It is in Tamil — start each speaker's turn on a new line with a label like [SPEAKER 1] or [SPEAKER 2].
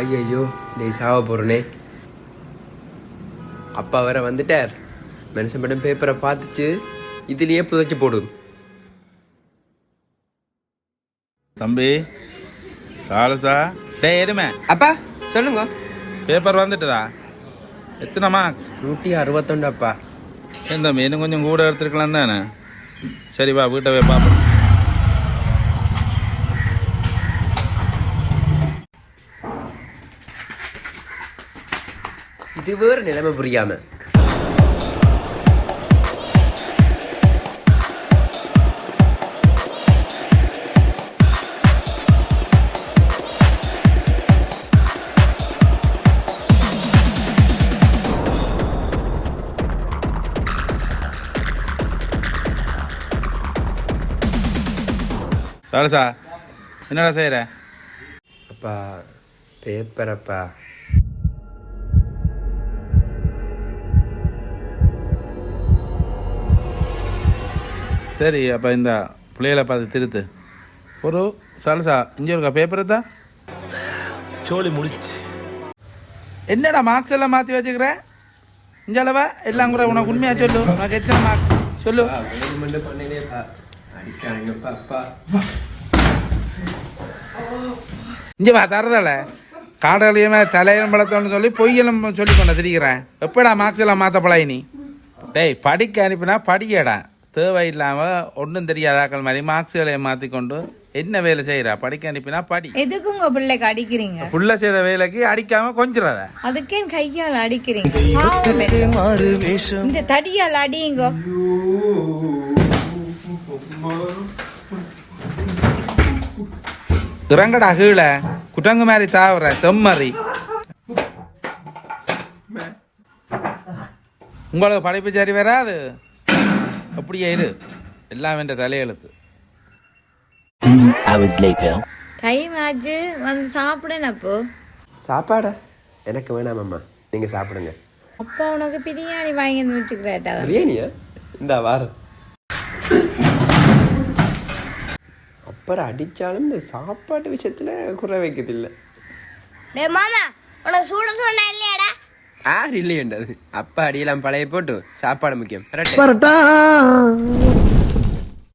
[SPEAKER 1] ஐயையோ டேய் சாவ போறனே. அப்பா வேற வந்துட்டார். மனுஷன் மட்டும் பேப்பரை பார்த்துச்சு. இதுலயே புதைச்சு போடும்
[SPEAKER 2] தம்பி சாலசா. டேய் எருமை.
[SPEAKER 1] அப்பா சொல்லுங்க.
[SPEAKER 2] பேப்பர் வந்துட்டுதா? எத்தனை மார்க்ஸ்
[SPEAKER 1] நூற்றி அறுபத்தொண்டு அப்பா.
[SPEAKER 2] ஏன் தம்பி இன்னும் கொஞ்சம் கூட எடுத்துருக்கலாம் தானே? சரி வா வீட்டை போய் பார்ப்போம்.
[SPEAKER 1] இது வேற நிலைமை புரியாம.
[SPEAKER 2] சாலசா என்னடா செய்கிற
[SPEAKER 1] அப்பா பேப்பர்
[SPEAKER 2] சரி அப்போ இந்த பிள்ளைகளை பார்த்து திருத்து. ஒரு சாலசா இங்கே இருக்கா பேப்பர் தான்
[SPEAKER 3] சோழி முடிச்சு.
[SPEAKER 2] என்னடா மார்க்ஸ் எல்லாம் மாற்றி வச்சுக்கிற? இஞ்சளவா எல்லாம் கூட உனக்கு உண்மையாக சொல்லு. உனக்கு எத்தனை மார்க்ஸ் சொல்லு. இங்கே வா தரதால. காடலியமே தலையிலும் பழத்தோன்னு சொல்லி பொய்யெல்லாம் சொல்லி கொண்டு திரிக்கிறேன் எப்படா மார்க்ஸ் எல்லாம் மாற்ற பழகி நீ? டேய் படிக்க அனுப்பினா படிக்கடா. தேவையில்லாமல் ஒன்றும் தெரியாதாக்கள் மாதிரி மார்க்ஸ்களை மாற்றி கொண்டு என்ன வேலை செய்கிறா படிக்க அனுப்பினா படி.
[SPEAKER 4] எதுக்கு உங்க பிள்ளைக்கு அடிக்கிறீங்க?
[SPEAKER 2] புள்ள செய்த வேலைக்கு அடிக்காம கொஞ்சிடாத
[SPEAKER 4] அதுக்கே கையால் அடிக்கிறீங்க. இந்த தடியால் அடியுங்க.
[SPEAKER 2] இறங்கடா கீழே. குட்டங்கு மாதிரி தாவுற செம்மறி. உங்களுக்கு படிப்பு சரி வராது? அப்படியே இரு. எல்லாம் என்ற தலையெழுத்து.
[SPEAKER 5] Two hours later.
[SPEAKER 4] டைம் ஆச்சு. வந்து சாப்பிடுன அப்போ.
[SPEAKER 1] சாப்பாடா? எனக்கு வேணாம் அம்மா நீங்க சாப்பிடுங்க.
[SPEAKER 4] அப்பா உனக்கு பிரியாணி வாங்கி வந்து வச்சுக்கிறாட்டா?
[SPEAKER 1] பிரியாணியா? இந்த வாரம் அப்புறம் அடிச்சாலும் இந்த சாப்பாட்டு விஷயத்துல குறை வைக்கிறதில்ல
[SPEAKER 6] டே மாமா உனக்கு சூட சொன்ன இல்லையாடா?
[SPEAKER 1] யார் இல்லையண்டது அப்பா அடியெல்லாம் பழைய போட்டு சாப்பாடு முக்கியம்.